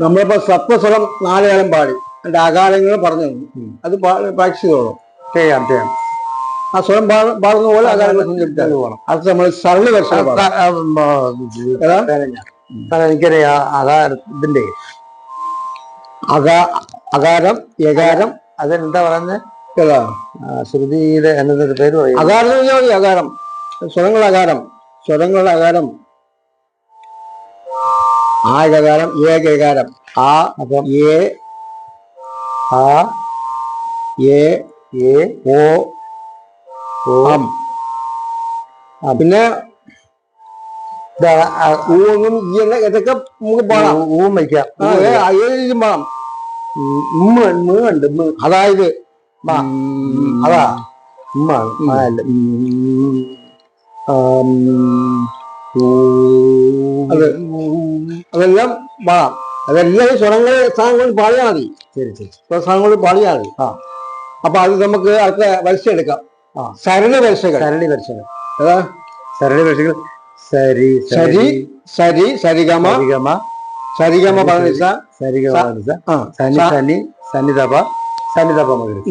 നമ്മളിപ്പോ സത്വസ്വരം നാലുകാലം പാടി. അതിന്റെ അകാലങ്ങൾ പറഞ്ഞു. അത് പ്രാക്ടീസ് ചെയ്തോളൂ ചെയ്യാം ചെയ്യാം. ആ സ്വരം പാടുന്ന പോലെ അകാലങ്ങൾ സഞ്ചരിച്ചാൽ അടുത്ത നമ്മൾ സരളി ഏതാ? എനിക്കറിയാം അതാ അകാ അകാരം യകാരം അതെന്താ പറയുന്നത് ഏതാ? ശ്രുതിയുടെ എന്നൊരു പേര് പറയും അകാരം അകാരം. സ്വരങ്ങൾ അകാരം. സ്വരങ്ങൾ അകാരം. ആ ഏകകാരം ആ അപ്പം ഏ ആ ഏ ഏ ഓ ഓം പിന്നെ ഊന്നും ഇതൊക്കെ നമുക്ക് പോണം ഊ- വയ്ക്കാം ഏത് ഉമ്മ ഉണ്ട് അതായത് അതാ അല്ല. അത് അതെല്ലാം പാടാം അതെല്ലാം സ്വരങ്ങൾ സാധനങ്ങൾ പാടിയാൽ മതി. ശരി ശരി. സാധനങ്ങൾ പാടിയാൽ മതി. ആ. അപ്പൊ അത് നമുക്ക് അടുത്ത വരിശ എടുക്കാം. സരണി വരിശകൾ സരണി വരിശകൾ ഏതാ? സരണി വരിശകൾ സരി സരി സരി. സരിഗമ. സരിഗമ. സരിഗമ പതിനിസ സരിഗമ പതിനിസ. സനി സനി സന്നിതപ സന്നിതപ മകരി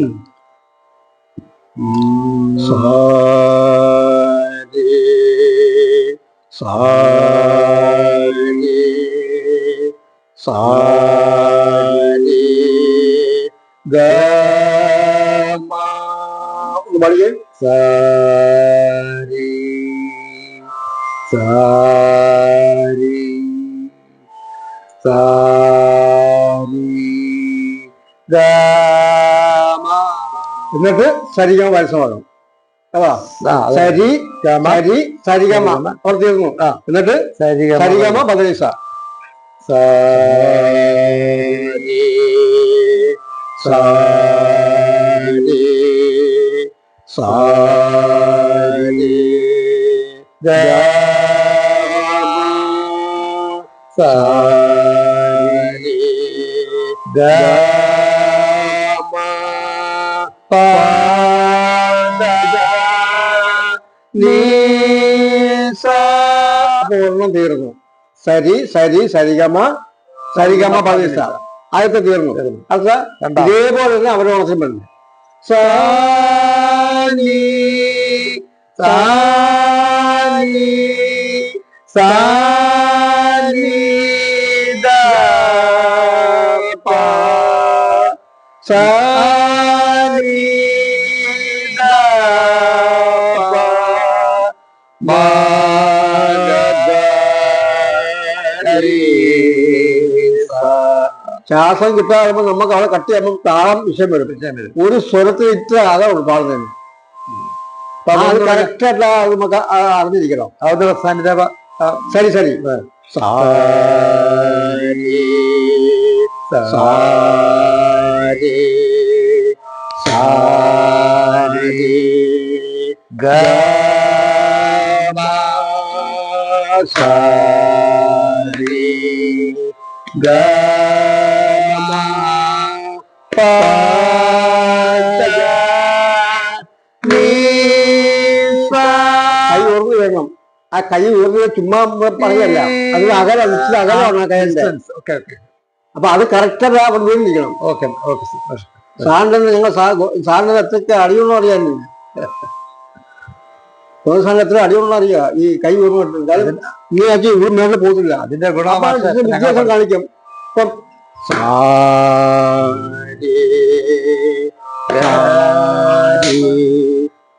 സാരി സാരി ഗമ ഒന്ന് പാടിക്കേ സാരി സാരി സാരി ഗമ എന്നിട്ട് സരിഗമ പരസ്യമാകും അതാ ആ, അതെ. സരി ഗമ സരി സരിഗമ ആ. എന്നിട്ട് സരിഗമ പതിനിസ സാരി സാരി സാരി. സാരി പൂർണം തീർന്നു. സരി സരി സരിഗമ സരിഗമ പതിസ ആദ്യത്തെ തീർന്നു. അടുത്ത രണ്ടാം. ഇതേപോലെ തന്നെ അവരോണത്തിന് വരുന്നു സാനി സാനി സാനി സാനി. ശ്വാസം കിട്ടാകുമ്പോൾ നമുക്ക് അവിടെ കട്ട് ചെയ്യുമ്പോൾ താളം വിഷയം വരും. ഒരു സ്വരത്തിൽ ഇത്ര അതാണ് പാടുന്നത് അത് നമുക്ക് അറിഞ്ഞിരിക്കണം. അത് സന്നിതപ ശരി ശരി. സാരി സാരി സാരി ഗമ സാരി ഗമ ഉയർന്നു ആ കൈ ഉയർന്നത് ചുമ്മാ പറയല്ല. അത് അകലം ഇച്ചിരി അകലമാണ് ആ കൈന്റെ അപ്പൊ അത് കറക്റ്റ് അവിടെ വീണിരിക്കണം ഓക്കെ ഓക്കെ സാറിന്റെ നിങ്ങൾ സാറിന് എത്രയ്ക്ക് അടിയുള്ളൂ അറിയാൻ? സാറിന് എത്ര അടിയുള്ള അറിയാ? ഈ കൈ ഉയർന്നിട്ടുണ്ട് നീ ആക്കി പോകുന്നില്ല അതിന്റെ വ്യത്യാസം കാണിക്കും. ഇപ്പം.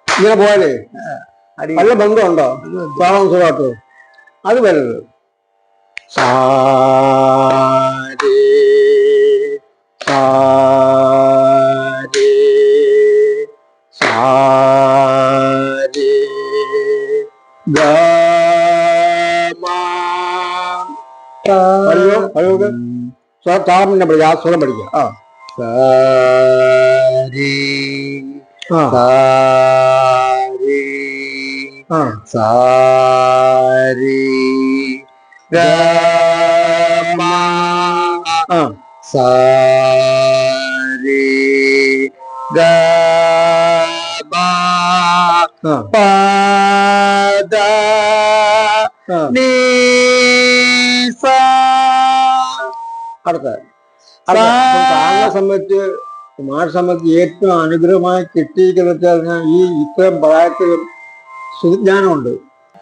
ഇങ്ങനെ പോയാലേ? നല്ല ബന്ധമുണ്ടോ? താളം സുഖമാട്ടോ അത് വരരുത്. സാരി. സാരി. സാരി. അയ്യോ അറിയോ അറിയോ താളം പിന്നെ പഠിക്കാം ആ സ്വരം പഠിക്കുക ആ. സാരി. ആ. സാരി. സാരി പദ. അടുത്ത. താങ്കളെ സംബന്ധിച്ച് കുമാരെ സംബന്ധിച്ച് ഏറ്റവും അനുഗ്രഹമായി കിട്ടിയിരിക്കുന്നത് വെച്ചാൽ ഈ ഇത്രയും പ്രായത്തിലും സുജ്ഞാനമുണ്ട്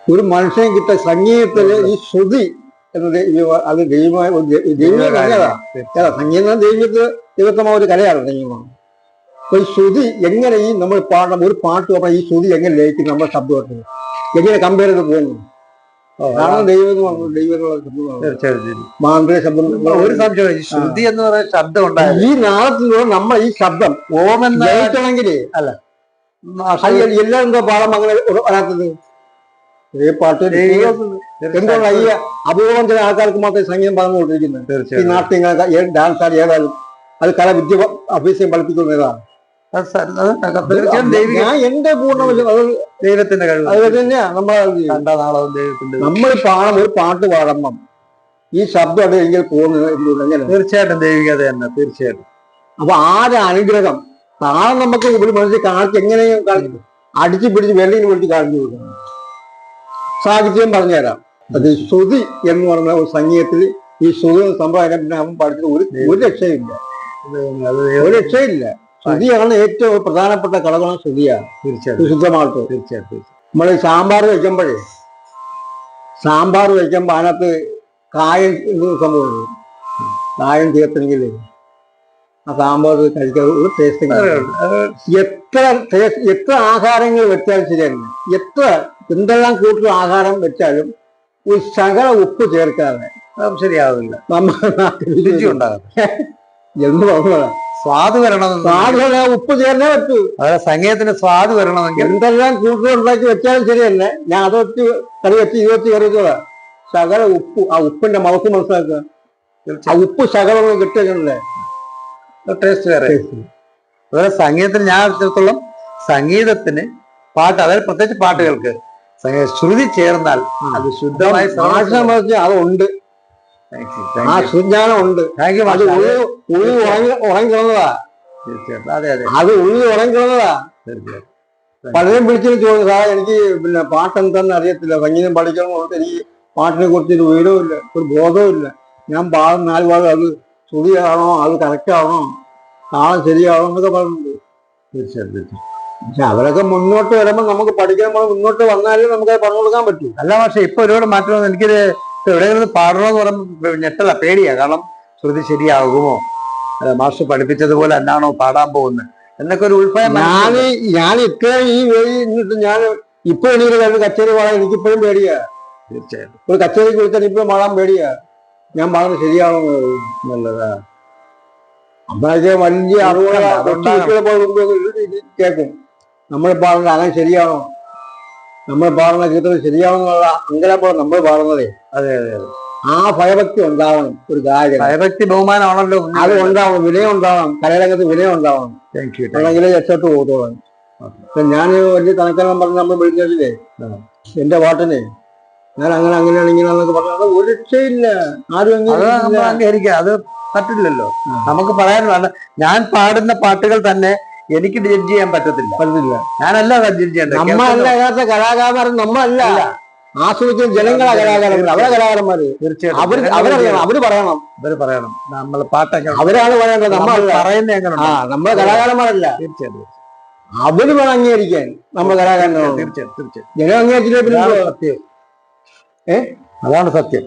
ഒരു മനുഷ്യൻ കിട്ടിയ സംഗീതത്തിൽ ഈ ശ്രുതി എന്നത് അത് ദൈവമായ ഒരു ദൈ- ദൈവിക കലയതാ സംഗീതം ദൈവത്തെ ദൈവത്തമായ ഒരു കലയാണ് സംഗീതം അപ്പൊ ഈ ശ്രുതി എങ്ങനെ ഈ നമ്മൾ പാടണം ഒരു പാട്ട് പറഞ്ഞാൽ ഈ ശ്രുതി എങ്ങനെ ലയിക്കും നമ്മുടെ ശബ്ദമായിട്ട് എങ്ങനെ കമ്പയർ ചെയ്ത് പോകുന്നു? കാരണം ദൈവം എന്ന് പറഞ്ഞത് ദൈവം എന്നുള്ള മാന്ത്രിക ശബ്ദം. ഒരു സംശയം ഈ ശ്രുതി എന്ന് പറയുന്ന ശബ്ദം ഉണ്ടായത് ഈ നാളത്തിലൂടെ നമ്മൾ ഈ ശബ്ദം ഓമൻ ലയിക്കണമെങ്കിൽ അല്ല. അത് എല്ലാം എന്തോ പാടം അങ്ങനെ വരാത്തത് ഈ പാട്ട് എന്തുകൊണ്ട് ഈ അപൂർവം ചില ആൾക്കാർക്ക് മാത്രമേ സംഗീതം പറഞ്ഞുകൊണ്ടിരിക്കുന്നത് ഈ തീർച്ചയായിട്ടും. നാട്ടിൽ ഡാൻസ് ആടി ഏതായാലും അത് കല വിദ്യ അഭ്യസം പഠിപ്പിക്കുന്നതാണ് തീർച്ചയായും ഞാൻ എന്റെ പൂർണ അത് ദൈവത്തിന്റെ കഴിവ്. അത് തന്നെയാ നമ്മളെ ദൈവത്തിന്റെ നമ്മൾ പാടും ഒരു പാട്ട് പാടുമ്പം ഈ ശബ്ദം എങ്കിൽ പോകുന്നത് തീർച്ചയായിട്ടും ദൈവികത തന്നെ തീർച്ചയായിട്ടും. അപ്പൊ ആരെ അനുഗ്രഹം? താഴെ നമുക്ക് ഉപരി മനസ്സിൽ കാണിച്ച് എങ്ങനെയും കാണിച്ചു അടിച്ചു പിടിച്ച് വെള്ളിന് പിടിച്ച് കാണിച്ചു കൊടുക്കണം. സാഹിത്യം പറഞ്ഞുതരാം. അത് ശ്രുതി എന്ന് പറഞ്ഞ ഒരു സംഗീതത്തിൽ ഈ ശ്രുതി സംഭവം പിന്നെ അവൻ പഠിച്ചത് ഒരു ഒരു രക്ഷയില്ല. ഒരു രക്ഷയില്ല. ശ്രുതിയാണ് ഏറ്റവും പ്രധാനപ്പെട്ട ഘടകം ശ്രുതിയാണ്. തീർച്ചയായിട്ടും. ശുദ്ധമായിട്ട് തീർച്ചയായിട്ടും നമ്മൾ സാമ്പാർ വെക്കുമ്പോഴേ സാമ്പാർ വെക്കുമ്പോൾ അതിനകത്ത് കായം സംഭവം സംഭവമുണ്ട്. കായം ചേർത്തെങ്കിൽ ആ സാമ്പാർ കഴിക്കാൻ ഒരു ടേസ്റ്റ് എത്ര ടേസ്റ്റ് എത്ര ആഹാരങ്ങൾ വെച്ചാലും ശരിയല്ല എത്ര എന്തെല്ലാം കൂട്ടുള്ള ആഹാരം വെച്ചാലും ഒരു ശകല ഉപ്പ് ചേർക്കാതെ അത് ശരിയാവില്ല. നമ്മുടെ നാട്ടിൽ രുചി ഉണ്ടാകും എന്ന് പറഞ്ഞതാ. സ്വാദ് വരണമെന്ന് സാധന ഉപ്പ് ചേർന്നേ പറ്റൂ. അതായത് സംഗീതത്തിന് സ്വാദ് വരണമെങ്കിൽ എന്തെല്ലാം കൂട്ടുകൾ ഉണ്ടാക്കി വെച്ചാലും ശരിയല്ല. ഞാൻ അത് വെച്ച് കറി വെച്ച് ഇത് വെച്ച് കറി ശകല ഉപ്പ് ആ ഉപ്പിന്റെ മൗത്ത് മനസ്സിലാക്കുക. ആ ഉപ്പ് ശകലം കിട്ടിയല്ലേ ടേസ്റ്റ് വേറെ. അതുപോലെ സംഗീതത്തിന് ഞാൻ അടുത്തോളം സംഗീതത്തിന് പാട്ട് അതായത് പ്രത്യേകിച്ച് പാട്ടുകൾക്ക് ശ്രുതി ചേർന്നാൽ അത് ശുദ്ധമായി അതുണ്ട് ആ സുജ്ഞാനം ഉണ്ട്. താങ്ക് യു അത് ഉള്ളി ഉള്ളി ഉറങ്ങി ഉറങ്ങിക്കിടന്നതാ. തീർച്ചയായിട്ടും. അതെ അതെ. അത് ഉള്ളി ഉറങ്ങിക്കിടന്നതാ. തീർച്ചയായിട്ടും. പലരും വിളിച്ചിട്ട് ചോദിച്ചു സാർ എനിക്ക് പിന്നെ പാട്ട് എന്താണെന്ന് അറിയത്തില്ല സംഗീതം പഠിക്കണം എനിക്ക് പാട്ടിനെ കുറിച്ച് ഒരു വിവരവും ഇല്ല ഒരു ബോധവും ഇല്ല. ഞാൻ പാടും നാല് പാടും അത് ശ്രുതിയാണോ അത് കറക്റ്റാണോ? താളം ശരിയാണോ എന്നൊക്കെ പറഞ്ഞിട്ടുണ്ട്. തീർച്ചയായിട്ടും പക്ഷെ അവരൊക്കെ മുന്നോട്ട് വരുമ്പോൾ നമുക്ക് പഠിക്കാൻ പോകണം മുന്നോട്ട് വന്നാലേ നമുക്ക് അത് പറഞ്ഞു കൊടുക്കാൻ പറ്റൂ. അല്ല പക്ഷെ ഇപ്പൊ ഒരുപാട് മാറ്റം എനിക്കിത് എവിടെയെങ്കിലും പാടണമെന്ന് പറയുമ്പോൾ ഞെട്ടല പേടിയാ. കാരണം ശ്രുതി ശരിയാകുമോ? അല്ല മാസ്റ്റർ പഠിപ്പിച്ചതുപോലെ എന്നാണോ പാടാൻ പോകുന്നത് എന്നൊക്കെ ഒരു ഉൾപ്പെടെ ഞാൻ. ഞാൻ ഇത്രയും ഈ വഴി നിന്നിട്ട് ഞാൻ ഇപ്പൊ എനിക്ക് കച്ചേരി പാടാൻ എനിക്കിപ്പോഴും പേടിയാ. തീർച്ചയായിട്ടും. ഒരു കച്ചേരി കൊടുത്താൽ ഇപ്പോഴും പാടാൻ പേടിയാ. ഞാൻ പറഞ്ഞത് ശരിയാണോ എന്നുള്ളതാ അപ്പോഴൊക്കെ വലിയ ഇത് കേൾക്കും. നമ്മൾ പാടുന്നത് അങ്ങനെ ശരിയാണോ? നമ്മൾ പാടുന്ന കീർത്തനം ശരിയാണോ എന്നുള്ള അങ്കലപ്പോൾ നമ്മൾ പാടുന്നതേ. അതെ അതെ അതെ. ആ ഭയഭക്തി ഉണ്ടാവണം ഒരു ഗായകൻ ഭയഭക്തി ബഹുമാനമാണല്ലോ അത് ഉണ്ടാവണം വിനയം ഉണ്ടാവണം കലരംഗത്ത് വിനയം ഉണ്ടാവണം. താങ്ക് യു അല്ലെങ്കിൽ രക്ഷപ്പെട്ട് പോകത്തോളം. ഞാൻ വലിയ തണക്കെല്ലാം പറഞ്ഞ് നമ്മൾ വിളിച്ചില്ലേ എന്റെ പാട്ടിനെ ഞാൻ അങ്ങനെ അങ്ങനെയാണ് ഇങ്ങനെയാണെന്നൊക്കെ അത് ഒരു രക്ഷയില്ല. ആരും അത് നമ്മൾ അംഗീകരിക്കുക അത് പറ്റില്ലല്ലോ. നമുക്ക് പറയാൻ വേണ്ട ഞാൻ പാടുന്ന പാട്ടുകൾ തന്നെ എനിക്ക് ജഡ്ജ് ചെയ്യാൻ പറ്റത്തില്ല. പറ്റത്തില്ല. ഞാനല്ല ജഡ്ജ് ചെയ്യേണ്ടത്. നമ്മളല്ല യഥാർത്ഥ കലാകാരന്മാർ നമ്മളല്ല. ആസ്വദിക്കുന്ന ജനങ്ങളാ കലാകാരന്മാർ. അവരെ കലാകാരന്മാര്. തീർച്ചയായിട്ടും. അവർ അവരറിയണം. അവർ പറയണം. അവർ പറയണം. നമ്മൾ പാട്ടൊക്കെ അവരാണ് പറയേണ്ടത്. നമ്മൾ പറയുന്ന എങ്ങനെ ആ നമ്മളെ കലാകാരന്മാരല്ല. തീർച്ചയായിട്ടും അവർ വേണം അംഗീകരിക്കാൻ. നമ്മളെ കലാകാരനാണ് തീർച്ചയായിട്ടും തീർച്ചയായിട്ടും. ജനം അംഗീകരിച്ചില്ല പിന്നെ ഏ? അതാണ് സത്യം